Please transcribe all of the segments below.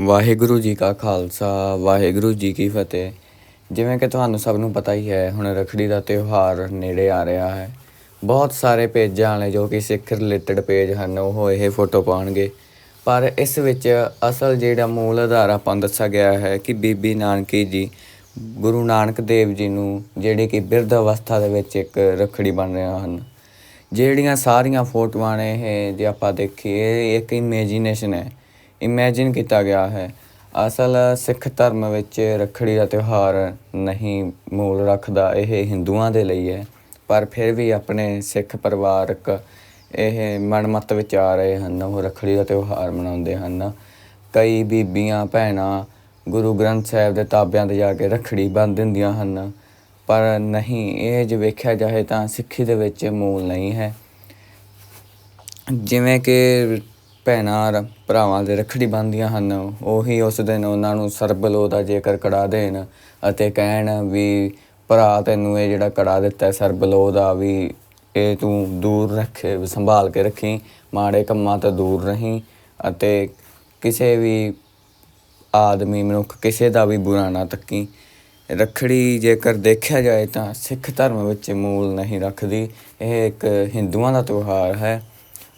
ਵਾਹਿਗੁਰੂ ਜੀ ਕਾ ਖਾਲਸਾ, ਵਾਹਿਗੁਰੂ ਜੀ ਕੀ ਫਤਿਹ। ਜਿਵੇਂ ਕਿ ਤੁਹਾਨੂੰ ਸਭ ਨੂੰ ਪਤਾ ਹੀ ਹੈ, ਹੁਣ ਰੱਖੜੀ ਦਾ ਤਿਉਹਾਰ ਨੇੜੇ ਆ ਰਿਹਾ ਹੈ। ਬਹੁਤ ਸਾਰੇ ਪੇਜਾਂ ਵਾਲੇ ਜੋ ਕਿ ਸਿੱਖ ਰਿਲੇਟਡ ਪੇਜ ਹਨ, ਉਹ ਇਹ ਫੋਟੋ ਪਾਉਣਗੇ। ਪਰ ਇਸ ਵਿੱਚ ਅਸਲ ਜਿਹੜਾ ਮੂਲ ਆਧਾਰ ਆਪਾਂ ਦੱਸਿਆ ਗਿਆ ਹੈ ਕਿ ਬੀਬੀ ਨਾਨਕੀ ਜੀ, ਗੁਰੂ ਨਾਨਕ ਦੇਵ ਜੀ ਨੂੰ ਜਿਹੜੇ ਕਿ ਬਿਰਧ ਅਵਸਥਾ ਦੇ ਵਿੱਚ ਇੱਕ ਰੱਖੜੀ ਬਣ ਰਹੇ ਹਨ। ਜਿਹੜੀਆਂ ਸਾਰੀਆਂ ਫੋਟੋਆਂ ਨੇ ਇਹ ਜੇ ਆਪਾਂ ਦੇਖੀਏ ਇੱਕ ਇਮੇਜਿਨੇਸ਼ਨ ਹੈ। ਇਮੇਜਿਨ ਕੀਤਾ ਗਿਆ ਹੈ। ਅਸਲ ਸਿੱਖ ਧਰਮ ਵਿੱਚ ਰੱਖੜੀ ਦਾ ਤਿਉਹਾਰ ਨਹੀਂ ਮੂਲ ਰੱਖਦਾ, ਇਹ ਹਿੰਦੂਆਂ ਦੇ ਲਈ ਹੈ। ਪਰ ਫਿਰ ਵੀ ਆਪਣੇ ਸਿੱਖ ਪਰਿਵਾਰਕ ਇਹ ਮਨਮਤ ਵਿੱਚ ਆ ਰਹੇ ਹਨ। ਉਹ ਰੱਖੜੀ ਦਾ ਤਿਉਹਾਰ ਮਨਾਉਂਦੇ ਹਨ। ਕਈ ਬੀਬੀਆਂ, ਭੈਣਾਂ ਗੁਰੂ ਗ੍ਰੰਥ ਸਾਹਿਬ ਦੇ ਤਾਬਿਆਂ ਤੇ ਜਾ ਕੇ ਰੱਖੜੀ ਬੰਨ੍ਹ ਦਿੰਦੀਆਂ ਹਨ। ਪਰ ਨਹੀਂ, ਇਹ ਜੇ ਵੇਖਿਆ ਜਾਏ ਤਾਂ ਸਿੱਖੀ ਦੇ ਵਿੱਚ ਮੂਲ ਨਹੀਂ ਹੈ। ਜਿਵੇਂ ਕਿ ਭੈਣਾਂ ਭਰਾਵਾਂ ਦੇ ਰੱਖੜੀ ਬੰਨ੍ਹਦੀਆਂ ਹਨ। ਉਹੀ ਉਸ ਦਿਨ ਉਹਨਾਂ ਨੂੰ ਸਰਬਲੋ ਦਾ ਜੇਕਰ ਕੜਾ ਦੇਣ ਅਤੇ ਕਹਿਣ ਵੀ, ਭਰਾ, ਤੈਨੂੰ ਇਹ ਜਿਹੜਾ ਕੜਾ ਦਿੱਤਾ ਸਰਬਲੋ ਦਾ ਵੀ, ਇਹ ਤੂੰ ਦੂਰ ਰੱਖੇ, ਸੰਭਾਲ ਕੇ ਰੱਖੀ, ਮਾੜੇ ਕੰਮਾਂ ਤੋਂ ਦੂਰ ਰਹੀਂ ਅਤੇ ਕਿਸੇ ਵੀ ਆਦਮੀ ਮਨੁੱਖ ਕਿਸੇ ਦਾ ਵੀ ਬੁਰਾ ਨਾ ਤੱਕੀ। ਰੱਖੜੀ ਜੇਕਰ ਦੇਖਿਆ ਜਾਏ ਤਾਂ ਸਿੱਖ ਧਰਮ ਵਿੱਚ ਮੂਲ ਨਹੀਂ ਰੱਖਦੀ। ਇਹ ਇੱਕ ਹਿੰਦੂਆਂ ਦਾ ਤਿਉਹਾਰ ਹੈ।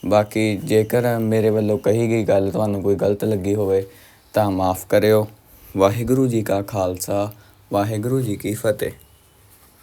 ਬਾਕੀ ਜੇਕਰ ਮੇਰੇ ਵੱਲੋਂ ਕਹੀ ਗਈ ਗੱਲ ਤੁਹਾਨੂੰ ਕੋਈ ਗਲਤ ਲੱਗੀ ਹੋਵੇ, ਤਾਂ ਮਾਫ ਕਰਿਓ। ਵਾਹਿਗੁਰੂ ਜੀ ਕਾ ਖਾਲਸਾ, ਵਾਹਿਗੁਰੂ ਜੀ ਕੀ ਫਤਿਹ।